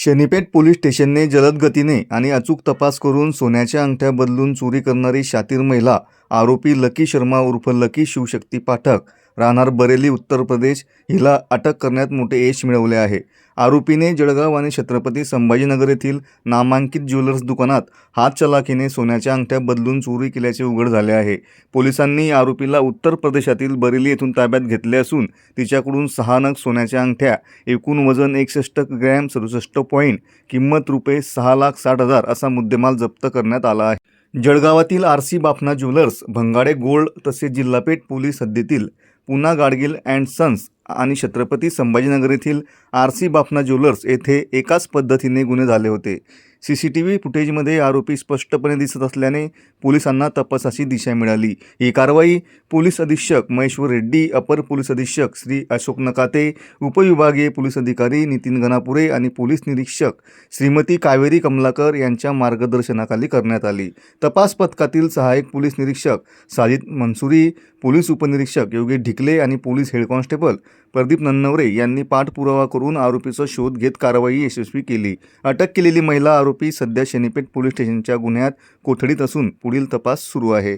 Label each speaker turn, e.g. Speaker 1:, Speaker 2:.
Speaker 1: Shanipeth police स्टेशनने जलद गतीने आणि अचूक तपास करून सोन्याच्या अंगठ्या बदलून चोरी करणारी शातीर महिला आरोपी लकी शर्मा उर्फ लकी शिवशक्ती पाठक राहणार बरेली उत्तर प्रदेश हिला अटक करण्यात मोठे यश मिळवले आहे. आरोपीने जळगाव आणि छत्रपती संभाजीनगर येथील नामांकित ज्वेलर्स दुकानात हात चलाखीने सोन्याच्या अंगठ्या बदलून चोरी केल्याचे उघड झाले आहे. पोलिसांनी आरोपीला उत्तर प्रदेशातील बरेली येथून ताब्यात घेतले असून तिच्याकडून सहा नग सोन्याच्या अंगठ्या एकूण वजन एकसष्ट ग्रॅम सदुसष्ट पॉईंट किंमत रुपये सहा लाख साठ हजार असा मुद्देमाल जप्त करण्यात आला आहे. जळगावातील R C Bafna jewellers Bhangade gold तसेच जिल्हापेठ पोलीस हद्दीतील पुना गाडगिल अँड सन्स आणि छत्रपती संभाजीनगर येथील आर सी बाफना ज्वेलर्स येथे एकाच पद्धतीने गुन्हे झाले होते. सी सी टी व्ही फुटेजमध्ये आरोपी स्पष्टपणे दिसत असल्याने पोलिसांना तपासाची दिशा मिळाली. ही कारवाई पोलीस अधीक्षक महेश्वर रेड्डी अपर पोलीस अधीक्षक श्री अशोक नकाते उपविभागीय पोलीस अधिकारी नितीन गणापुरे आणि पोलीस निरीक्षक श्रीमती कावेरी कमलाकर यांच्या मार्गदर्शनाखाली करण्यात आली. तपास पथकातील सहाय्यक पोलीस निरीक्षक साजिद मनसुरी पोलीस उपनिरीक्षक योगेश ढिकले आणि police head constable Pradeep Nannaware यांनी पाठपुरावा करून आरोपीचा शोध घेत कारवाई यशस्वी केली. अटक केलेली महिला आरोपी सध्या शनीपेठ पोलीस स्टेशनच्या गुन्ह्यात कोठडीत असून पुढील तपास सुरू आहे.